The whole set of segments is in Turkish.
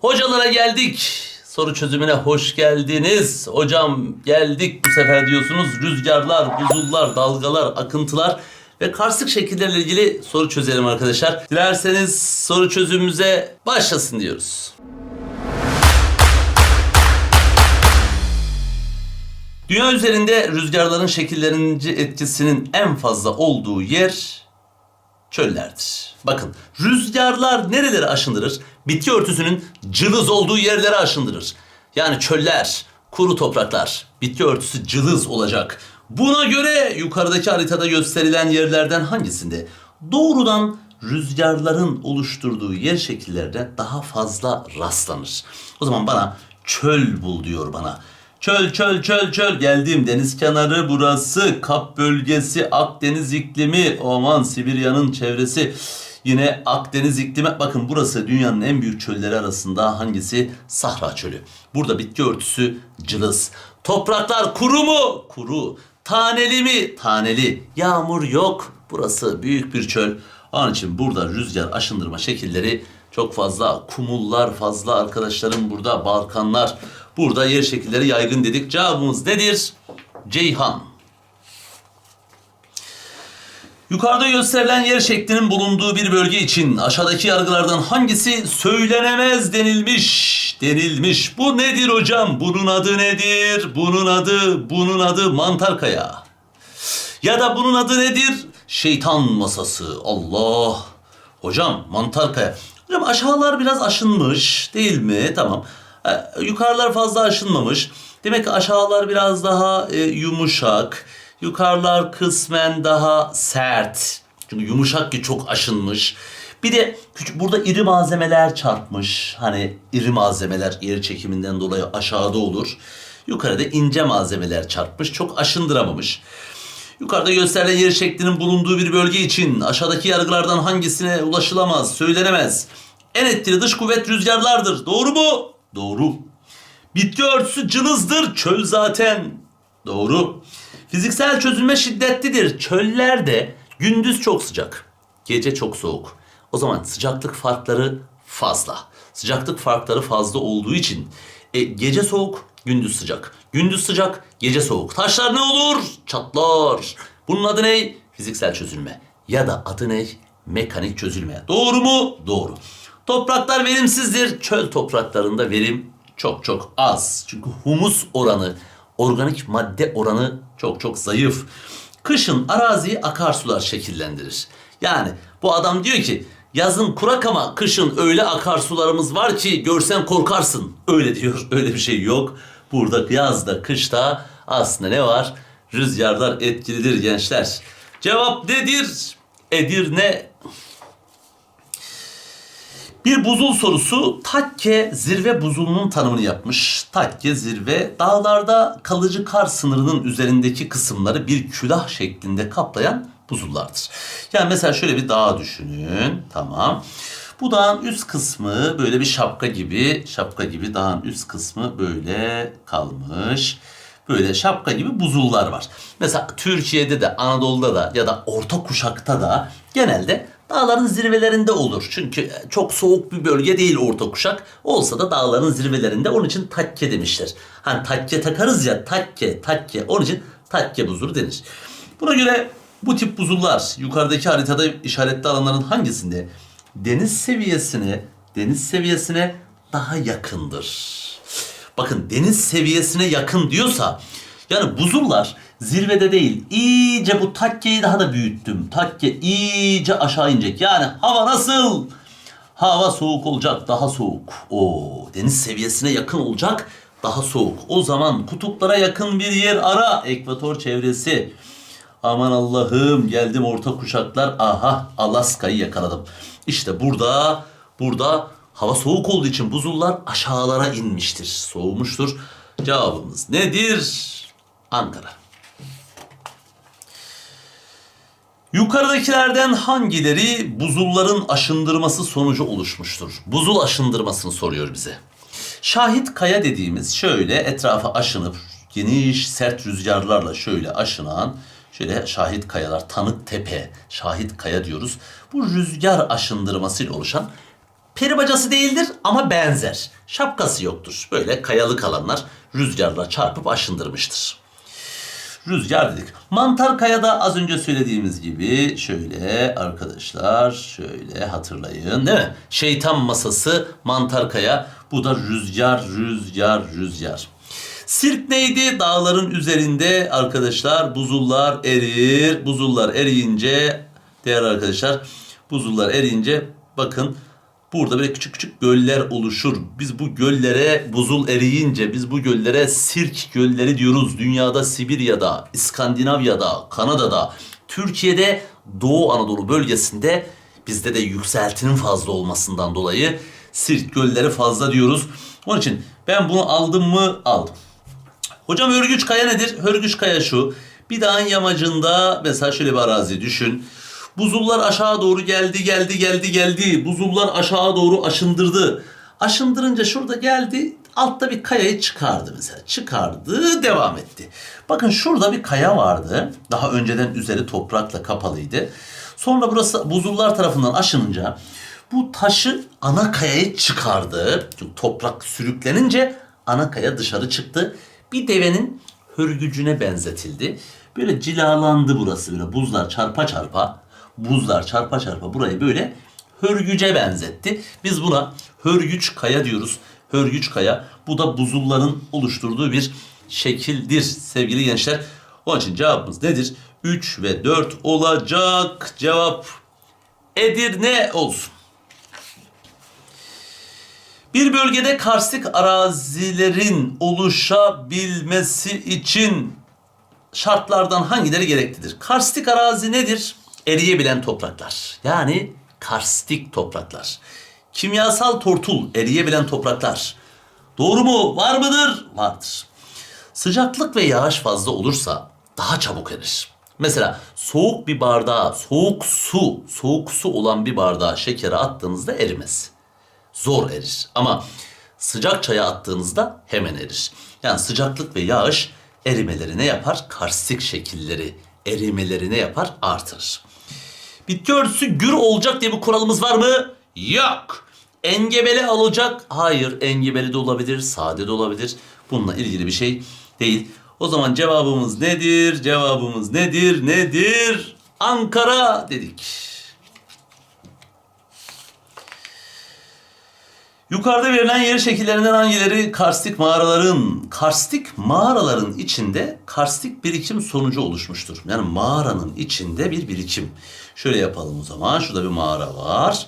Hocalara geldik. Soru çözümüne hoş geldiniz. Hocam geldik bu sefer diyorsunuz. Rüzgarlar, buzullar, dalgalar, akıntılar ve karstik şekillerle ilgili soru çözelim arkadaşlar. Dilerseniz soru çözümümüze başlasın diyoruz. Dünya üzerinde rüzgarların şekillendirici etkisinin en fazla olduğu yer çöllerdir. Bakın rüzgarlar nereleri aşındırır? Bitki örtüsünün cılız olduğu yerleri aşındırır. Yani çöller, kuru topraklar, bitki örtüsü cılız olacak. Buna göre yukarıdaki haritada gösterilen yerlerden hangisinde doğrudan rüzgarların oluşturduğu yer şekillerine daha fazla rastlanır? O zaman bana çöl bul diyor bana. Çöl çöl çöl çöl. Geldim deniz kenarı burası. Kap bölgesi Akdeniz iklimi. Aman Sibirya'nın çevresi. Yine Akdeniz iklimi. Bakın burası dünyanın en büyük çölleri arasında. Hangisi? Sahra çölü. Burada bitki örtüsü cılız. Topraklar kuru mu? Kuru. Taneli mi? Taneli. Yağmur yok. Burası büyük bir çöl. Onun için burada rüzgar aşındırma şekilleri çok fazla. Kumullar fazla arkadaşlarım burada. Balkanlar burada yer şekilleri yaygın dedik. Cevabımız nedir? Ceyhan. Yukarıda gösterilen yer şeklinin bulunduğu bir bölge için aşağıdaki yargılardan hangisi söylenemez denilmiş? Denilmiş. Bu nedir hocam? Bunun adı nedir? Bunun adı, bunun adı mantar kaya. Ya da bunun adı nedir? Şeytan masası. Allah. Hocam mantar kaya. Hocam aşağılar biraz aşınmış değil mi? Tamam. Ee, yukarılar fazla aşınmamış. Demek ki aşağılar biraz daha e, yumuşak. Yukarılar kısmen daha sert. Çünkü yumuşak ki çok aşınmış. Bir de küçük burada iri malzemeler çarpmış. Hani iri malzemeler yer çekiminden dolayı aşağıda olur. Yukarıda ince malzemeler çarpmış. Çok aşındıramamış. Yukarıda gösterilen yer şeklinin bulunduğu bir bölge için aşağıdaki yargılardan hangisine ulaşılamaz, söylenemez. En etkili dış kuvvet rüzgarlardır. Doğru mu? Doğru. Bitki örtüsü cılızdır. Çöl zaten. Doğru. Fiziksel çözülme şiddetlidir. Çöllerde gündüz çok sıcak, gece çok soğuk. O zaman sıcaklık farkları fazla. Sıcaklık farkları fazla olduğu için e, gece soğuk, gündüz sıcak. Gündüz sıcak, gece soğuk. Taşlar ne olur? Çatlar. Bunun adı ne? Fiziksel çözülme. Ya da adı ne? Mekanik çözülme. Doğru mu? Doğru. Topraklar verimsizdir. Çöl topraklarında verim çok çok az. Çünkü humus oranı, organik madde oranı çok çok zayıf. Kışın araziyi akarsular şekillendirir. Yani bu adam diyor ki yazın kurak ama kışın öyle akarsularımız var ki görsen korkarsın. Öyle diyor. Öyle bir şey yok. Burada yazda, kışta aslında ne var? Rüzgarlar etkilidir gençler. Cevap nedir? Edirne bir buzul sorusu Takke zirve buzulunun tanımını yapmış. Takke zirve dağlarda kalıcı kar sınırının üzerindeki kısımları bir külah şeklinde kaplayan buzullardır. Yani mesela şöyle bir dağ düşünün. Tamam. Bu dağın üst kısmı böyle bir şapka gibi, şapka gibi dağın üst kısmı böyle kalmış. Böyle şapka gibi buzullar var. Mesela Türkiye'de de Anadolu'da da ya da orta kuşakta da genelde dağların zirvelerinde olur. Çünkü çok soğuk bir bölge değil orta kuşak. Olsa da dağların zirvelerinde onun için takke demişler. Hani takke takarız ya takke takke onun için takke buzulu denir. Buna göre bu tip buzullar yukarıdaki haritada işaretli alanların hangisinde deniz seviyesine deniz seviyesine daha yakındır? Bakın deniz seviyesine yakın diyorsa yani buzullar zirvede değil iyice bu takkeyi daha da büyüttüm. Takke iyice aşağı inecek. Yani hava nasıl? Hava soğuk olacak, daha soğuk. O deniz seviyesine yakın olacak, daha soğuk. O zaman kutuplara yakın bir yer ara. Ekvator çevresi. Aman Allah'ım geldim orta kuşaklar. Aha Alaska'yı yakaladım. İşte burada burada hava soğuk olduğu için buzullar aşağılara inmiştir. Soğumuştur. Cevabımız nedir? Ankara. Yukarıdakilerden hangileri buzulların aşındırması sonucu oluşmuştur? Buzul aşındırmasını soruyor bize. Şahit kaya dediğimiz şöyle etrafa aşınıp geniş sert rüzgarlarla şöyle aşınan şöyle şahit kayalar tanık tepe şahit kaya diyoruz. Bu rüzgar aşındırmasıyla oluşan Peri bacası değildir ama benzer. Şapkası yoktur. Böyle kayalık alanlar rüzgarla çarpıp aşındırmıştır. Rüzgar dedik. Mantar kayada az önce söylediğimiz gibi şöyle arkadaşlar şöyle hatırlayın değil mi? Şeytan masası mantar kaya. Bu da rüzgar rüzgar rüzgar. Sirk neydi? Dağların üzerinde arkadaşlar buzullar erir. Buzullar eriyince değerli arkadaşlar buzullar eriyince bakın Burada böyle küçük küçük göller oluşur. Biz bu göllere buzul eriyince biz bu göllere sirk gölleri diyoruz. Dünyada Sibirya'da, İskandinavya'da, Kanada'da, Türkiye'de Doğu Anadolu bölgesinde bizde de yükseltinin fazla olmasından dolayı sirk gölleri fazla diyoruz. Onun için ben bunu aldım mı aldım. Hocam Hörgüç Kaya nedir? Hörgüç Kaya şu. Bir dağın yamacında mesela şöyle bir arazi düşün. Buzullar aşağı doğru geldi, geldi, geldi, geldi. Buzullar aşağı doğru aşındırdı. Aşındırınca şurada geldi, altta bir kayayı çıkardı mesela. Çıkardı, devam etti. Bakın şurada bir kaya vardı. Daha önceden üzeri toprakla kapalıydı. Sonra burası buzullar tarafından aşınınca bu taşı ana kayayı çıkardı. Çünkü toprak sürüklenince ana kaya dışarı çıktı. Bir devenin hörgücüne benzetildi. Böyle cilalandı burası böyle buzlar çarpa çarpa. Buzlar çarpa çarpa burayı böyle hörgüce benzetti. Biz buna hörgüç kaya diyoruz. Hörgüç kaya bu da buzulların oluşturduğu bir şekildir sevgili gençler. Onun için cevabımız nedir? 3 ve 4 olacak. Cevap Edirne olsun. Bir bölgede karstik arazilerin oluşabilmesi için şartlardan hangileri gereklidir? Karstik arazi nedir? Eriyebilen topraklar. Yani karstik topraklar. Kimyasal tortul eriyebilen topraklar. Doğru mu? Var mıdır? Vardır. Sıcaklık ve yağış fazla olursa daha çabuk erir. Mesela soğuk bir bardağa, soğuk su, soğuk su olan bir bardağa şekeri attığınızda erimez zor erir. Ama sıcak çaya attığınızda hemen erir. Yani sıcaklık ve yağış erimeleri ne yapar? Karstik şekilleri erimeleri ne yapar? Artırır. Bitki gür olacak diye bir kuralımız var mı? Yok. Engebeli olacak? Hayır. Engebeli de olabilir, sade de olabilir. Bununla ilgili bir şey değil. O zaman cevabımız nedir? Cevabımız nedir? Nedir? Ankara dedik. Yukarıda verilen yer şekillerinden hangileri karstik mağaraların, karstik mağaraların içinde karstik birikim sonucu oluşmuştur. Yani mağaranın içinde bir birikim. Şöyle yapalım o zaman. Şurada bir mağara var.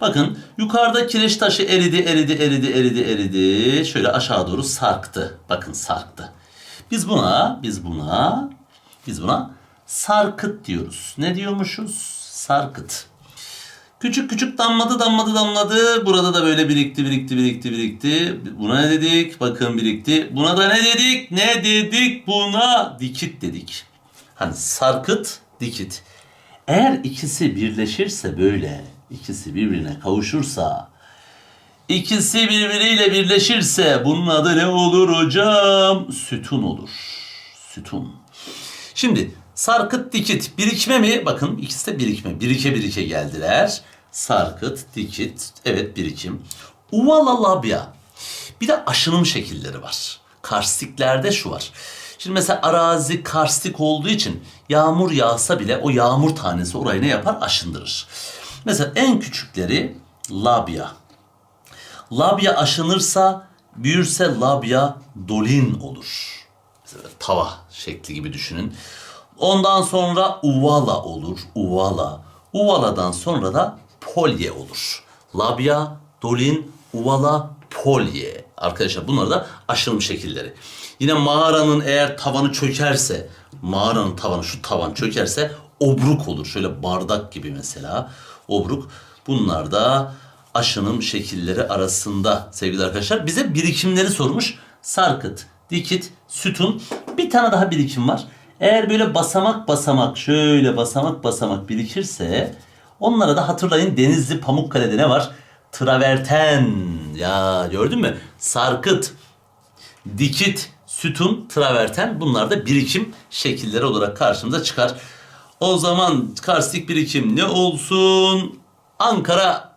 Bakın yukarıda kireç taşı eridi, eridi, eridi, eridi, eridi. Şöyle aşağı doğru sarktı. Bakın sarktı. Biz buna, biz buna, biz buna sarkıt diyoruz. Ne diyormuşuz? Sarkıt. Küçük küçük damladı damladı damladı. Burada da böyle birikti birikti birikti birikti. Buna ne dedik? Bakın birikti. Buna da ne dedik? Ne dedik? Buna dikit dedik. Hani sarkıt, dikit. Eğer ikisi birleşirse böyle, ikisi birbirine kavuşursa, ikisi birbiriyle birleşirse bunun adı ne olur hocam? Sütun olur. Sütun. Şimdi sarkıt dikit birikme mi? Bakın ikisi de birikme. Birike birike geldiler. Sarkıt, dikit, evet birikim. Uvala labya. Bir de aşınım şekilleri var. Karstiklerde şu var. Şimdi mesela arazi karstik olduğu için yağmur yağsa bile o yağmur tanesi orayı ne yapar? Aşındırır. Mesela en küçükleri labya. Labya aşınırsa büyürse labya dolin olur. Mesela tava şekli gibi düşünün. Ondan sonra uvala olur. Uvala. Uvala'dan sonra da polye olur. Labya, dolin, uvala, polye. Arkadaşlar bunlar da aşınım şekilleri. Yine mağaranın eğer tavanı çökerse, mağaranın tavanı şu tavan çökerse obruk olur. Şöyle bardak gibi mesela obruk. Bunlar da aşınım şekilleri arasında sevgili arkadaşlar. Bize birikimleri sormuş. Sarkıt, dikit, sütun. Bir tane daha birikim var. Eğer böyle basamak basamak şöyle basamak basamak birikirse onlara da hatırlayın Denizli Pamukkale'de ne var? Traverten. Ya gördün mü? Sarkıt, dikit, sütun, traverten bunlar da birikim şekilleri olarak karşımıza çıkar. O zaman karstik birikim ne olsun? Ankara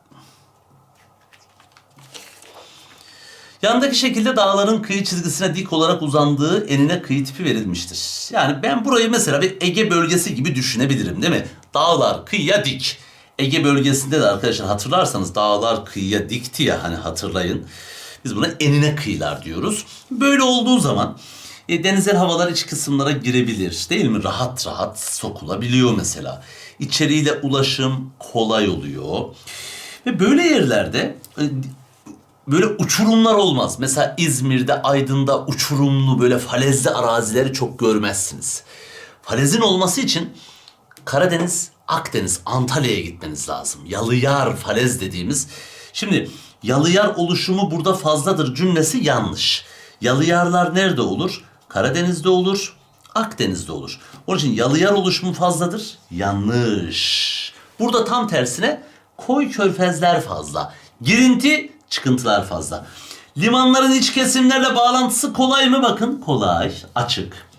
Yandaki şekilde dağların kıyı çizgisine dik olarak uzandığı enine kıyı tipi verilmiştir. Yani ben burayı mesela bir Ege bölgesi gibi düşünebilirim değil mi? Dağlar kıyıya dik. Ege bölgesinde de arkadaşlar hatırlarsanız dağlar kıyıya dikti ya hani hatırlayın. Biz buna enine kıyılar diyoruz. Böyle olduğu zaman e, denizel havalar iç kısımlara girebilir değil mi? Rahat rahat sokulabiliyor mesela. İçeriyle ulaşım kolay oluyor. Ve böyle yerlerde e, böyle uçurumlar olmaz. Mesela İzmir'de, Aydın'da uçurumlu böyle falezli arazileri çok görmezsiniz. Falezin olması için Karadeniz, Akdeniz, Antalya'ya gitmeniz lazım. Yalıyar falez dediğimiz. Şimdi yalıyar oluşumu burada fazladır cümlesi yanlış. Yalıyarlar nerede olur? Karadeniz'de olur, Akdeniz'de olur. Onun için yalıyar oluşumu fazladır. Yanlış. Burada tam tersine koy körfezler fazla. Girinti, çıkıntılar fazla. Limanların iç kesimlerle bağlantısı kolay mı? Bakın kolay, açık.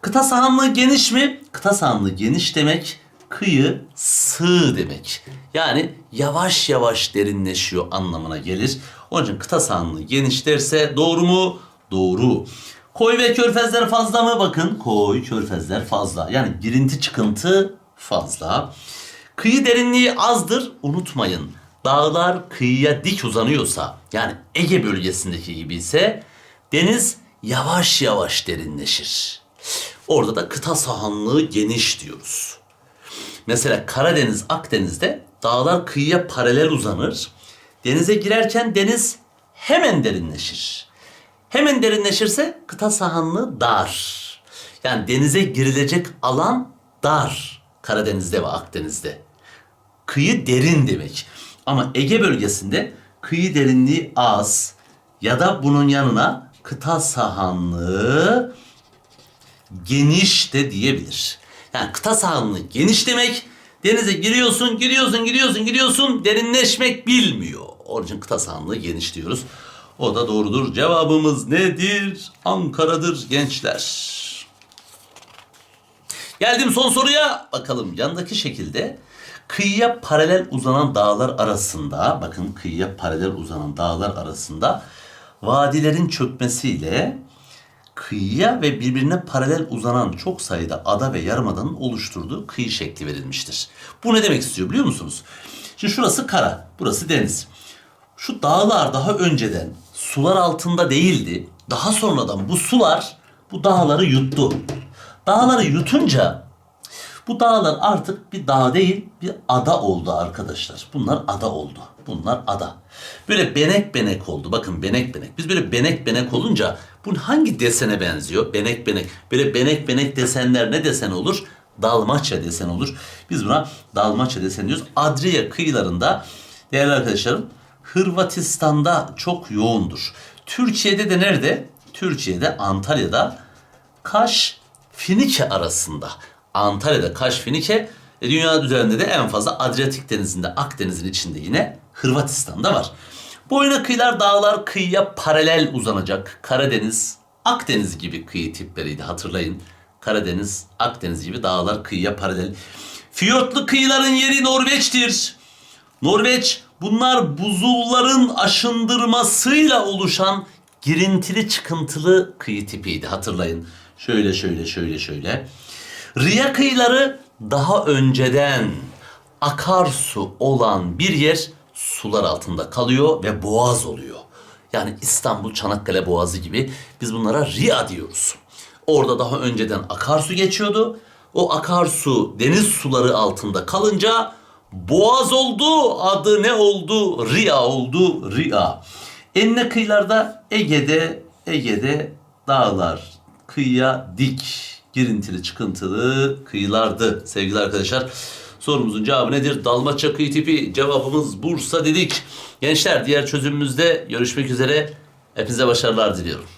Kıta sahanlığı geniş mi? Kıta sahanlığı geniş demek, kıyı sığ demek. Yani yavaş yavaş derinleşiyor anlamına gelir. Onun için kıta sahanlığı geniş derse doğru mu? Doğru. Koy ve körfezler fazla mı? Bakın koy, körfezler fazla. Yani girinti çıkıntı fazla. Kıyı derinliği azdır unutmayın. Dağlar kıyıya dik uzanıyorsa yani Ege bölgesindeki gibi ise deniz yavaş yavaş derinleşir. Orada da kıta sahanlığı geniş diyoruz. Mesela Karadeniz, Akdeniz'de dağlar kıyıya paralel uzanır. Denize girerken deniz hemen derinleşir. Hemen derinleşirse kıta sahanlığı dar. Yani denize girilecek alan dar Karadeniz'de ve Akdeniz'de. Kıyı derin demek. Ama Ege bölgesinde kıyı derinliği az ya da bunun yanına kıta sahanlığı geniş de diyebilir. Yani kıta sahanlığı geniş demek. Denize giriyorsun, giriyorsun, giriyorsun, giriyorsun. Derinleşmek bilmiyor. Onun için kıta sahanlığı geniş diyoruz. O da doğrudur. Cevabımız nedir? Ankara'dır gençler. Geldim son soruya. Bakalım yandaki şekilde kıyıya paralel uzanan dağlar arasında bakın kıyıya paralel uzanan dağlar arasında vadilerin çökmesiyle kıyıya ve birbirine paralel uzanan çok sayıda ada ve yarımadanın oluşturduğu kıyı şekli verilmiştir. Bu ne demek istiyor biliyor musunuz? Şimdi şurası kara, burası deniz. Şu dağlar daha önceden sular altında değildi. Daha sonradan bu sular bu dağları yuttu. Dağları yutunca bu dağlar artık bir dağ değil bir ada oldu arkadaşlar. Bunlar ada oldu. Bunlar ada. Böyle benek benek oldu. Bakın benek benek. Biz böyle benek benek olunca bu hangi desene benziyor? Benek benek. Böyle benek benek desenler ne desen olur? Dalmaçya desen olur. Biz buna Dalmaçya desen diyoruz. Adria kıyılarında değerli arkadaşlarım Hırvatistan'da çok yoğundur. Türkiye'de de nerede? Türkiye'de Antalya'da Kaş Finike arasında. Antalya'da Kaş Finike e, dünya üzerinde de en fazla Adriyatik Denizi'nde Akdeniz'in içinde yine Hırvatistan'da var. Boyuna kıyılar dağlar kıyıya paralel uzanacak. Karadeniz, Akdeniz gibi kıyı tipleriydi hatırlayın. Karadeniz, Akdeniz gibi dağlar kıyıya paralel. Fiyortlu kıyıların yeri Norveç'tir. Norveç bunlar buzulların aşındırmasıyla oluşan girintili çıkıntılı kıyı tipiydi hatırlayın. Şöyle şöyle şöyle şöyle. Riya kıyıları daha önceden akarsu olan bir yer sular altında kalıyor ve boğaz oluyor. Yani İstanbul Çanakkale Boğazı gibi biz bunlara Riya diyoruz. Orada daha önceden akarsu geçiyordu. O akarsu deniz suları altında kalınca boğaz oldu. Adı ne oldu? Riya oldu. Riya. Enine kıyılarda Ege'de Ege'de dağlar kıyıya dik girintili çıkıntılı kıyılardı sevgili arkadaşlar. Sorumuzun cevabı nedir? Dalmaçya kıyı tipi cevabımız Bursa dedik. Gençler diğer çözümümüzde görüşmek üzere. Hepinize başarılar diliyorum.